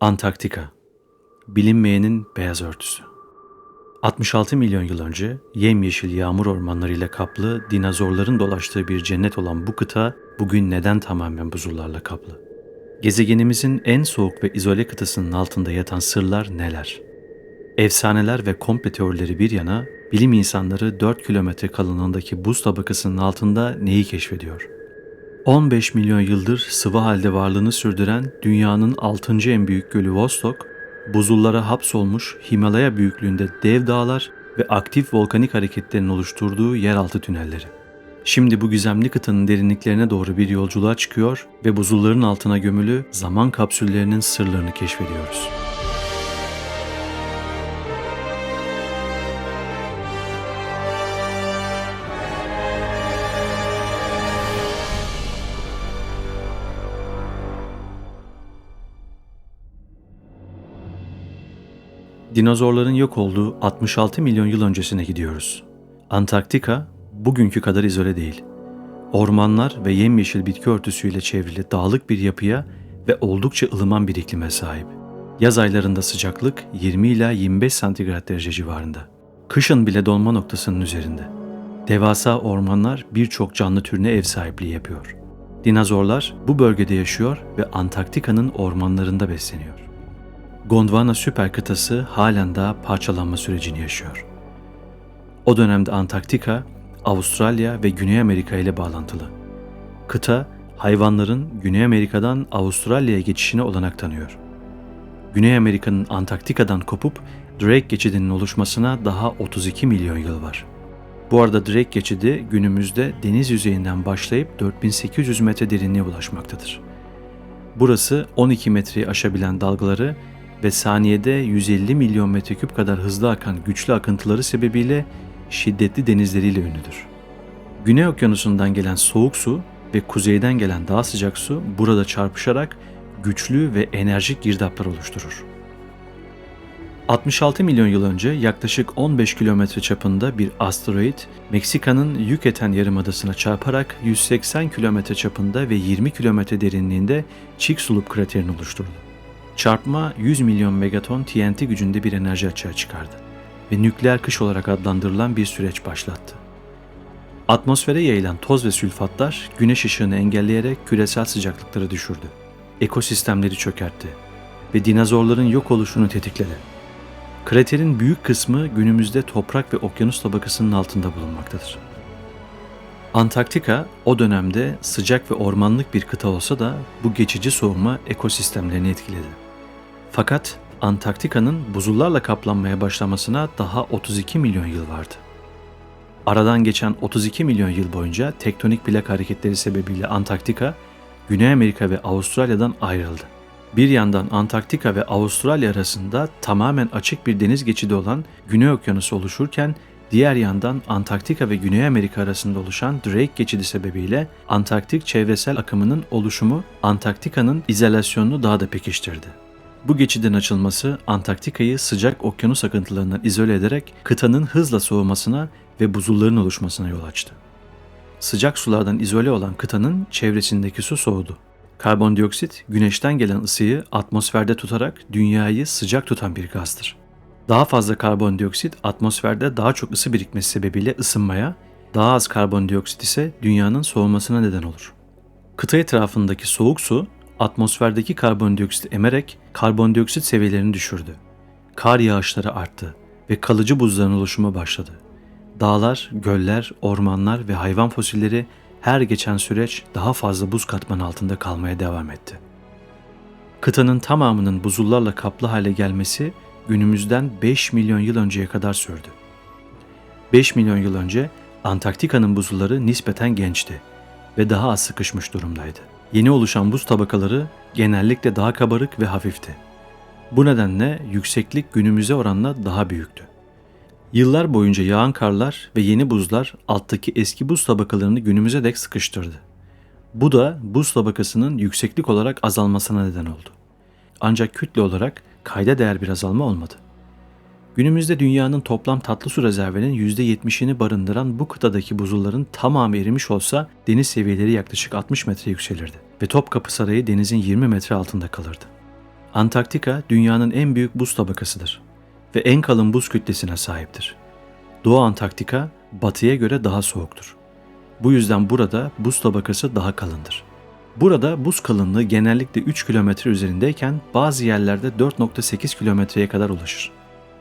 Antarktika Bilinmeyenin beyaz örtüsü 66 milyon yıl önce yemyeşil yağmur ormanlarıyla kaplı dinozorların dolaştığı bir cennet olan bu kıta bugün neden tamamen buzullarla kaplı? Gezegenimizin en soğuk ve izole kıtasının altında yatan sırlar neler? Efsaneler ve komple teorileri bir yana bilim insanları 4 kilometre kalınlığındaki buz tabakasının altında neyi keşfediyor? 15 milyon yıldır sıvı halde varlığını sürdüren dünyanın 6. en büyük gölü Vostok, buzullara hapsolmuş Himalaya büyüklüğünde dev dağlar ve aktif volkanik hareketlerin oluşturduğu yeraltı tünelleri. Şimdi bu gizemli kıtanın derinliklerine doğru bir yolculuğa çıkıyor ve buzulların altına gömülü zaman kapsüllerinin sırlarını keşfediyoruz. Dinozorların yok olduğu 66 milyon yıl öncesine gidiyoruz. Antarktika bugünkü kadar izole değil. Ormanlar ve yemyeşil bitki örtüsüyle çevrili dağlık bir yapıya ve oldukça ılıman bir iklime sahip. Yaz aylarında sıcaklık 20 ila 25 santigrat derece civarında. Kışın bile donma noktasının üzerinde. Devasa ormanlar birçok canlı türüne ev sahipliği yapıyor. Dinozorlar bu bölgede yaşıyor ve Antarktika'nın ormanlarında besleniyor. Gondwana süper kıtası halen daha parçalanma sürecini yaşıyor. O dönemde Antarktika, Avustralya ve Güney Amerika ile bağlantılı. Kıta, hayvanların Güney Amerika'dan Avustralya'ya geçişine olanak tanıyor. Güney Amerika'nın Antarktika'dan kopup Drake geçidinin oluşmasına daha 32 milyon yıl var. Bu arada Drake geçidi günümüzde deniz yüzeyinden başlayıp 4800 metre derinliğe ulaşmaktadır. Burası 12 metreyi aşabilen dalgaları ve saniyede 150 milyon metreküp kadar hızlı akan güçlü akıntıları sebebiyle şiddetli denizleriyle ünlüdür. Güney Okyanusu'ndan gelen soğuk su ve kuzeyden gelen daha sıcak su burada çarpışarak güçlü ve enerjik girdaplar oluşturur. 66 milyon yıl önce yaklaşık 15 kilometre çapında bir asteroid Meksika'nın Yucatan Yarımadası'na çarparak 180 kilometre çapında ve 20 kilometre derinliğinde Chicxulub kraterini oluşturdu. Çarpma 100 milyon megaton TNT gücünde bir enerji açığa çıkardı ve nükleer kış olarak adlandırılan bir süreç başlattı. Atmosfere yayılan toz ve sülfatlar güneş ışığını engelleyerek küresel sıcaklıkları düşürdü. Ekosistemleri çökertti ve dinozorların yok oluşunu tetikledi. Kraterin büyük kısmı günümüzde toprak ve okyanus tabakasının altında bulunmaktadır. Antarktika o dönemde sıcak ve ormanlık bir kıta olsa da bu geçici soğuma ekosistemlerini etkiledi. Fakat Antarktika'nın buzullarla kaplanmaya başlamasına daha 32 milyon yıl vardı. Aradan geçen 32 milyon yıl boyunca tektonik plak hareketleri sebebiyle Antarktika, Güney Amerika ve Avustralya'dan ayrıldı. Bir yandan Antarktika ve Avustralya arasında tamamen açık bir deniz geçidi olan Güney Okyanusu oluşurken diğer yandan Antarktika ve Güney Amerika arasında oluşan Drake geçidi sebebiyle Antarktik çevresel akımının oluşumu Antarktika'nın izolasyonunu daha da pekiştirdi. Bu geçidin açılması Antarktika'yı sıcak okyanus akıntılarından izole ederek kıtanın hızla soğumasına ve buzulların oluşmasına yol açtı. Sıcak sulardan izole olan kıtanın çevresindeki su soğudu. Karbondioksit, güneşten gelen ısıyı atmosferde tutarak dünyayı sıcak tutan bir gazdır. Daha fazla karbondioksit atmosferde daha çok ısı birikmesi sebebiyle ısınmaya, daha az karbondioksit ise dünyanın soğumasına neden olur. Kıta etrafındaki soğuk su atmosferdeki karbondioksit emerek karbondioksit seviyelerini düşürdü. Kar yağışları arttı ve kalıcı buzların oluşumu başladı. Dağlar, göller, ormanlar ve hayvan fosilleri her geçen süreç daha fazla buz katman altında kalmaya devam etti. Kıtanın tamamının buzullarla kaplı hale gelmesi günümüzden 5 milyon yıl önceye kadar sürdü. 5 milyon yıl önce Antarktika'nın buzulları nispeten gençti ve daha az sıkışmış durumdaydı. Yeni oluşan buz tabakaları genellikle daha kabarık ve hafifti. Bu nedenle yükseklik günümüze oranla daha büyüktü. Yıllar boyunca yağan karlar ve yeni buzlar alttaki eski buz tabakalarını günümüze dek sıkıştırdı. Bu da buz tabakasının yükseklik olarak azalmasına neden oldu. Ancak kütle olarak kayda değer bir azalma olmadı. Günümüzde dünyanın toplam tatlı su rezervinin %70'ini barındıran bu kıtadaki buzulların tamamı erimiş olsa deniz seviyeleri yaklaşık 60 metre yükselirdi ve Topkapı Sarayı denizin 20 metre altında kalırdı. Antarktika dünyanın en büyük buz tabakasıdır ve en kalın buz kütlesine sahiptir. Doğu Antarktika batıya göre daha soğuktur. Bu yüzden burada buz tabakası daha kalındır. Burada buz kalınlığı genellikle 3 kilometre üzerindeyken bazı yerlerde 4.8 kilometreye kadar ulaşır.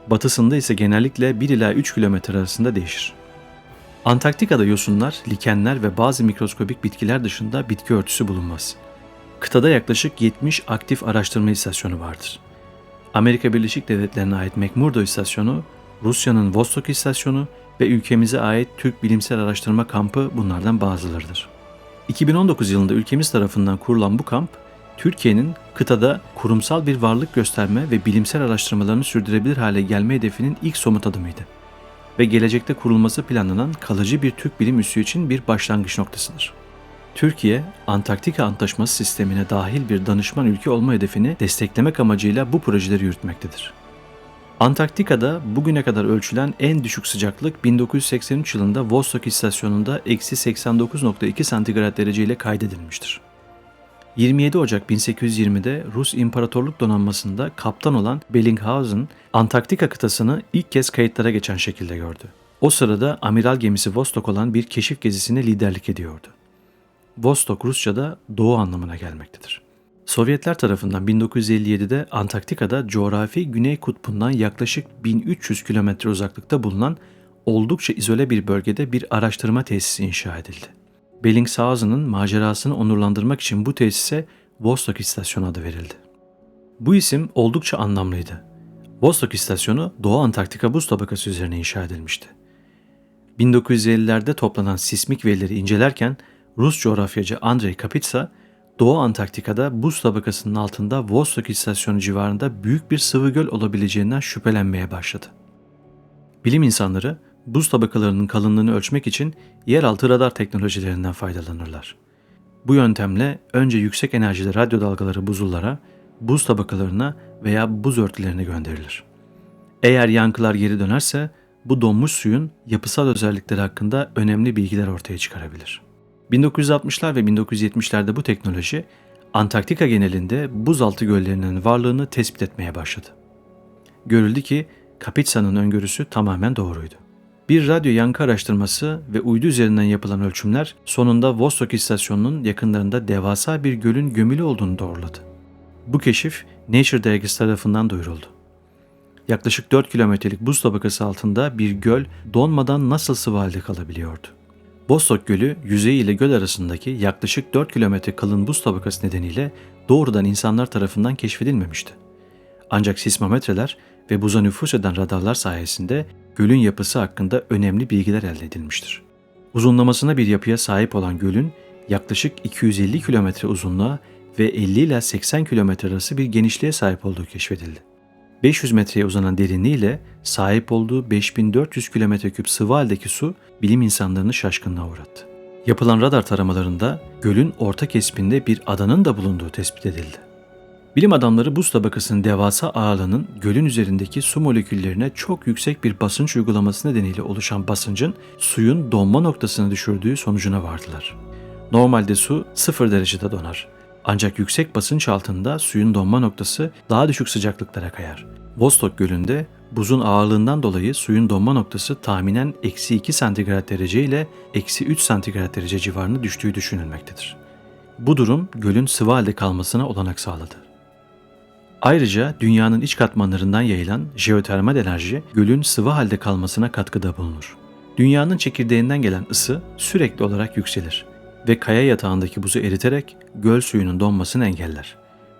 Batısında ise genellikle 1 ila 3 kilometre arasında değişir. Antarktika'da yosunlar, likenler ve bazı mikroskobik bitkiler dışında bitki örtüsü bulunmaz. Kıtada yaklaşık 70 aktif araştırma istasyonu vardır. Amerika Birleşik Devletleri'ne ait McMurdo istasyonu, Rusya'nın Vostok istasyonu ve ülkemize ait Türk Bilimsel Araştırma Kampı bunlardan bazılarıdır. 2019 yılında ülkemiz tarafından kurulan bu kamp, Türkiye'nin kıtada kurumsal bir varlık gösterme ve bilimsel araştırmalarını sürdürebilir hale gelme hedefinin ilk somut adımıydı ve gelecekte kurulması planlanan kalıcı bir Türk bilim üssü için bir başlangıç noktasıdır. Türkiye, Antarktika Antlaşması sistemine dahil bir danışman ülke olma hedefini desteklemek amacıyla bu projeleri yürütmektedir. Antarktika'da bugüne kadar ölçülen en düşük sıcaklık 1983 yılında Vostok istasyonunda eksi 89.2 santigrat derece ile kaydedilmiştir. 27 Ocak 1820'de Rus İmparatorluk Donanması'nda kaptan olan Bellinghausen, Antarktika kıtasını ilk kez kayıtlara geçen şekilde gördü. O sırada amiral gemisi Vostok olan bir keşif gezisine liderlik ediyordu. Vostok Rusça'da doğu anlamına gelmektedir. Sovyetler tarafından 1957'de Antarktika'da coğrafi Güney Kutbu'ndan yaklaşık 1300 kilometre uzaklıkta bulunan oldukça izole bir bölgede bir araştırma tesisi inşa edildi. Bellingshausen'ın macerasını onurlandırmak için bu tesise Vostok İstasyonu adı verildi. Bu isim oldukça anlamlıydı. Vostok İstasyonu Doğu Antarktika buz tabakası üzerine inşa edilmişti. 1950'lerde toplanan sismik verileri incelerken Rus coğrafyacı Andrei Kapitsa, Doğu Antarktika'da buz tabakasının altında Vostok istasyonu civarında büyük bir sıvı göl olabileceğinden şüphelenmeye başladı. Bilim insanları buz tabakalarının kalınlığını ölçmek için yeraltı radar teknolojilerinden faydalanırlar. Bu yöntemle önce yüksek enerjili radyo dalgaları buzullara, buz tabakalarına veya buz örtülerine gönderilir. Eğer yankılar geri dönerse bu donmuş suyun yapısal özellikleri hakkında önemli bilgiler ortaya çıkarabilir. 1960'lar ve 1970'lerde bu teknoloji Antarktika genelinde buzaltı göllerinin varlığını tespit etmeye başladı. Görüldü ki Kapitsa'nın öngörüsü tamamen doğruydu. Bir radyo yankı araştırması ve uydu üzerinden yapılan ölçümler sonunda Vostok istasyonunun yakınlarında devasa bir gölün gömülü olduğunu doğruladı. Bu keşif Nature dergisi tarafından duyuruldu. Yaklaşık 4 kilometrelik buz tabakası altında bir göl donmadan nasıl sıvı halde kalabiliyordu? Vostok Gölü yüzeyi ile göl arasındaki yaklaşık 4 kilometre kalın buz tabakası nedeniyle doğrudan insanlar tarafından keşfedilmemişti. Ancak sismometreler ve buza nüfus eden radarlar sayesinde gölün yapısı hakkında önemli bilgiler elde edilmiştir. Uzunlamasına bir yapıya sahip olan gölün yaklaşık 250 kilometre uzunluğa ve 50 ila 80 kilometre arası bir genişliğe sahip olduğu keşfedildi. 500 metreye uzanan derinliğiyle sahip olduğu 5400 küp sıvı haldeki su bilim insanlarını şaşkınlığa uğrattı. Yapılan radar taramalarında gölün orta kesiminde bir adanın da bulunduğu tespit edildi. Bilim adamları buz tabakasının devasa ağırlığının gölün üzerindeki su moleküllerine çok yüksek bir basınç uygulaması nedeniyle oluşan basıncın suyun donma noktasını düşürdüğü sonucuna vardılar. Normalde su sıfır derecede donar. Ancak yüksek basınç altında suyun donma noktası daha düşük sıcaklıklara kayar. Vostok Gölü'nde buzun ağırlığından dolayı suyun donma noktası tahminen eksi 2 santigrat derece ile eksi 3 santigrat derece civarında düştüğü düşünülmektedir. Bu durum gölün sıvı halde kalmasına olanak sağladı. Ayrıca dünyanın iç katmanlarından yayılan jeotermal enerji gölün sıvı halde kalmasına katkıda bulunur. Dünyanın çekirdeğinden gelen ısı sürekli olarak yükselir ve kaya yatağındaki buzu eriterek göl suyunun donmasını engeller.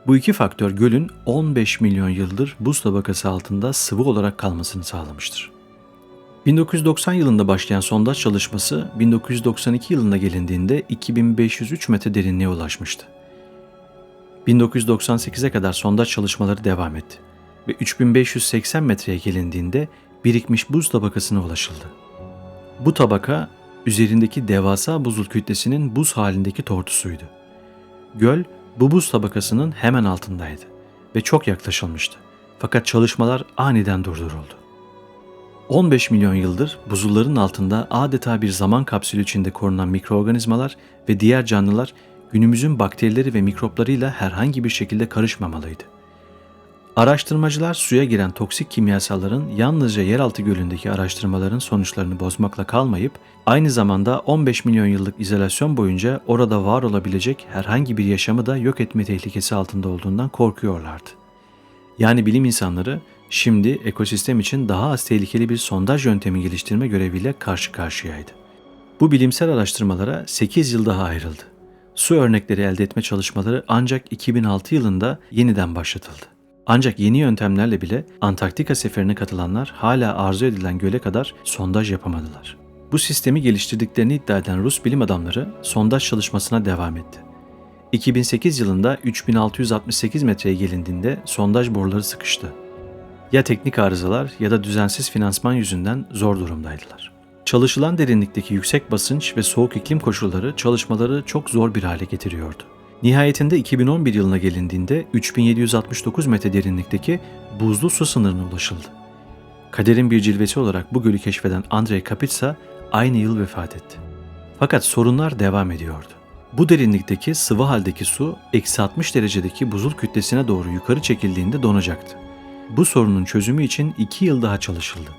Bu iki faktör gölün 15 milyon yıldır buz tabakası altında sıvı olarak kalmasını sağlamıştır. 1990 yılında başlayan sondaj çalışması 1992 yılında gelindiğinde 2503 metre derinliğe ulaşmıştı. 1998'e kadar sondaj çalışmaları devam etti ve 3580 metreye gelindiğinde birikmiş buz tabakasına ulaşıldı. Bu tabaka üzerindeki devasa buzul kütlesinin buz halindeki tortusuydu. Göl bu buz tabakasının hemen altındaydı ve çok yaklaşılmıştı. Fakat çalışmalar aniden durduruldu. 15 milyon yıldır buzulların altında adeta bir zaman kapsülü içinde korunan mikroorganizmalar ve diğer canlılar günümüzün bakterileri ve mikroplarıyla herhangi bir şekilde karışmamalıydı. Araştırmacılar suya giren toksik kimyasalların yalnızca yeraltı gölündeki araştırmaların sonuçlarını bozmakla kalmayıp aynı zamanda 15 milyon yıllık izolasyon boyunca orada var olabilecek herhangi bir yaşamı da yok etme tehlikesi altında olduğundan korkuyorlardı. Yani bilim insanları şimdi ekosistem için daha az tehlikeli bir sondaj yöntemi geliştirme göreviyle karşı karşıyaydı. Bu bilimsel araştırmalara 8 yıl daha ayrıldı. Su örnekleri elde etme çalışmaları ancak 2006 yılında yeniden başlatıldı. Ancak yeni yöntemlerle bile Antarktika seferine katılanlar hala arzu edilen göle kadar sondaj yapamadılar. Bu sistemi geliştirdiklerini iddia eden Rus bilim adamları sondaj çalışmasına devam etti. 2008 yılında 3668 metreye gelindiğinde sondaj boruları sıkıştı. Ya teknik arızalar ya da düzensiz finansman yüzünden zor durumdaydılar. Çalışılan derinlikteki yüksek basınç ve soğuk iklim koşulları çalışmaları çok zor bir hale getiriyordu. Nihayetinde 2011 yılına gelindiğinde 3769 metre derinlikteki buzlu su sınırına ulaşıldı. Kaderin bir cilvesi olarak bu gölü keşfeden Andrei Kapitsa aynı yıl vefat etti. Fakat sorunlar devam ediyordu. Bu derinlikteki sıvı haldeki su eksi 60 derecedeki buzul kütlesine doğru yukarı çekildiğinde donacaktı. Bu sorunun çözümü için 2 yıl daha çalışıldı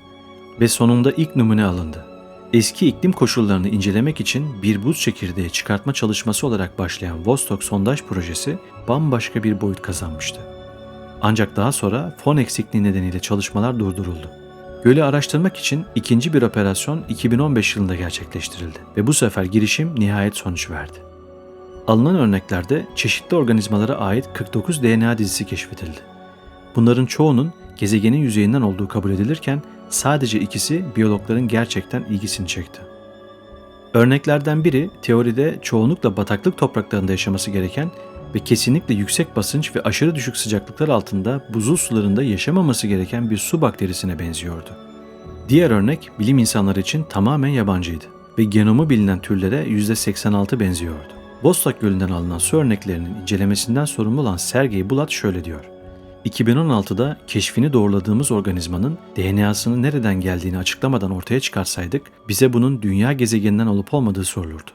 ve sonunda ilk numune alındı. Eski iklim koşullarını incelemek için bir buz çekirdeği çıkartma çalışması olarak başlayan Vostok sondaj projesi bambaşka bir boyut kazanmıştı. Ancak daha sonra fon eksikliği nedeniyle çalışmalar durduruldu. Gölü araştırmak için ikinci bir operasyon 2015 yılında gerçekleştirildi ve bu sefer girişim nihayet sonuç verdi. Alınan örneklerde çeşitli organizmalara ait 49 DNA dizisi keşfedildi. Bunların çoğunun gezegenin yüzeyinden olduğu kabul edilirken sadece ikisi biyologların gerçekten ilgisini çekti. Örneklerden biri teoride çoğunlukla bataklık topraklarında yaşaması gereken ve kesinlikle yüksek basınç ve aşırı düşük sıcaklıklar altında buzul sularında yaşamaması gereken bir su bakterisine benziyordu. Diğer örnek bilim insanları için tamamen yabancıydı ve genomu bilinen türlere %86 benziyordu. Vostok Gölü'nden alınan su örneklerinin incelemesinden sorumlu olan Sergey Bulat şöyle diyor. 2016'da keşfini doğruladığımız organizmanın DNA'sının nereden geldiğini açıklamadan ortaya çıkarsaydık bize bunun dünya gezegeninden olup olmadığı sorulurdu.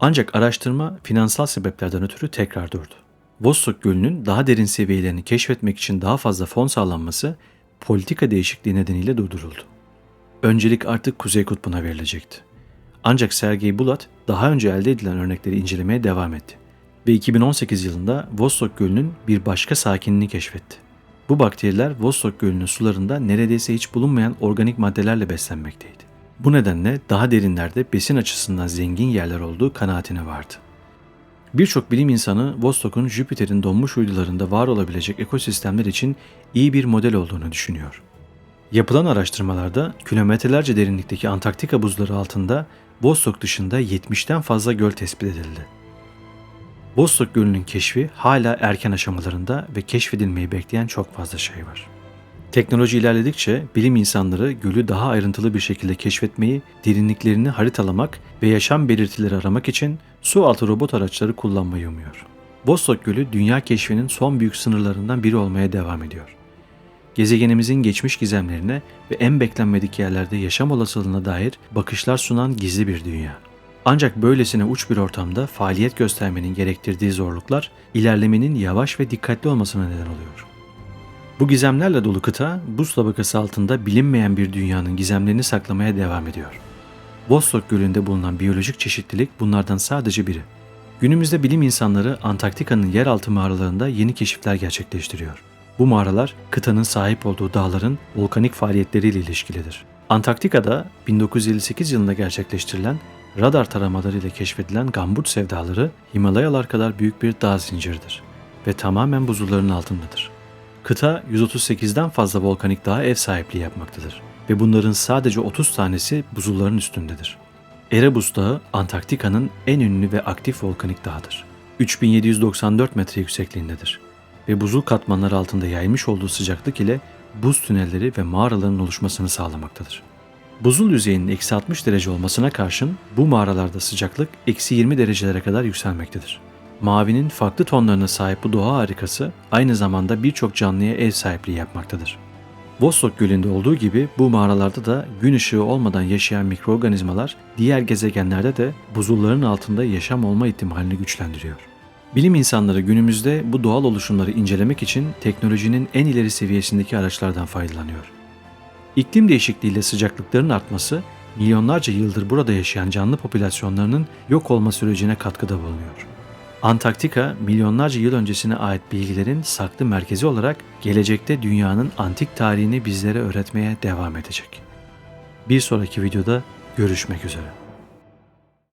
Ancak araştırma finansal sebeplerden ötürü tekrar durdu. Vostok Gölü'nün daha derin seviyelerini keşfetmek için daha fazla fon sağlanması politika değişikliği nedeniyle durduruldu. Öncelik artık Kuzey Kutbu'na verilecekti. Ancak Sergey Bulat daha önce elde edilen örnekleri incelemeye devam etti ve 2018 yılında Vostok Gölü'nün bir başka sakinini keşfetti. Bu bakteriler Vostok Gölü'nün sularında neredeyse hiç bulunmayan organik maddelerle beslenmekteydi. Bu nedenle daha derinlerde besin açısından zengin yerler olduğu kanaatine vardı. Birçok bilim insanı Vostok'un Jüpiter'in donmuş uydularında var olabilecek ekosistemler için iyi bir model olduğunu düşünüyor. Yapılan araştırmalarda kilometrelerce derinlikteki Antarktika buzları altında Vostok dışında 70'ten fazla göl tespit edildi. Vostok Gölü'nün keşfi hala erken aşamalarında ve keşfedilmeyi bekleyen çok fazla şey var. Teknoloji ilerledikçe bilim insanları gölü daha ayrıntılı bir şekilde keşfetmeyi, derinliklerini haritalamak ve yaşam belirtileri aramak için su altı robot araçları kullanmayı umuyor. Vostok Gölü dünya keşfinin son büyük sınırlarından biri olmaya devam ediyor. Gezegenimizin geçmiş gizemlerine ve en beklenmedik yerlerde yaşam olasılığına dair bakışlar sunan gizli bir dünya. Ancak böylesine uç bir ortamda faaliyet göstermenin gerektirdiği zorluklar ilerlemenin yavaş ve dikkatli olmasına neden oluyor. Bu gizemlerle dolu kıta buz tabakası altında bilinmeyen bir dünyanın gizemlerini saklamaya devam ediyor. Vostok Gölü'nde bulunan biyolojik çeşitlilik bunlardan sadece biri. Günümüzde bilim insanları Antarktika'nın yeraltı mağaralarında yeni keşifler gerçekleştiriyor. Bu mağaralar kıtanın sahip olduğu dağların volkanik faaliyetleriyle ilişkilidir. Antarktika'da 1958 yılında gerçekleştirilen radar taramalarıyla keşfedilen Gambut sevdaları Himalayalar kadar büyük bir dağ zinciridir ve tamamen buzulların altındadır. Kıta 138'den fazla volkanik dağa ev sahipliği yapmaktadır ve bunların sadece 30 tanesi buzulların üstündedir. Erebus Dağı Antarktika'nın en ünlü ve aktif volkanik dağıdır. 3794 metre yüksekliğindedir ve buzul katmanları altında yaymış olduğu sıcaklık ile buz tünelleri ve mağaraların oluşmasını sağlamaktadır. Buzul yüzeyinin eksi 60 derece olmasına karşın bu mağaralarda sıcaklık eksi 20 derecelere kadar yükselmektedir. Mavinin farklı tonlarına sahip bu doğa harikası aynı zamanda birçok canlıya ev sahipliği yapmaktadır. Vostok Gölü'nde olduğu gibi bu mağaralarda da gün ışığı olmadan yaşayan mikroorganizmalar diğer gezegenlerde de buzulların altında yaşam olma ihtimalini güçlendiriyor. Bilim insanları günümüzde bu doğal oluşumları incelemek için teknolojinin en ileri seviyesindeki araçlardan faydalanıyor. İklim değişikliğiyle sıcaklıkların artması, milyonlarca yıldır burada yaşayan canlı popülasyonlarının yok olma sürecine katkıda bulunuyor. Antarktika, milyonlarca yıl öncesine ait bilgilerin saklı merkezi olarak gelecekte dünyanın antik tarihini bizlere öğretmeye devam edecek. Bir sonraki videoda görüşmek üzere.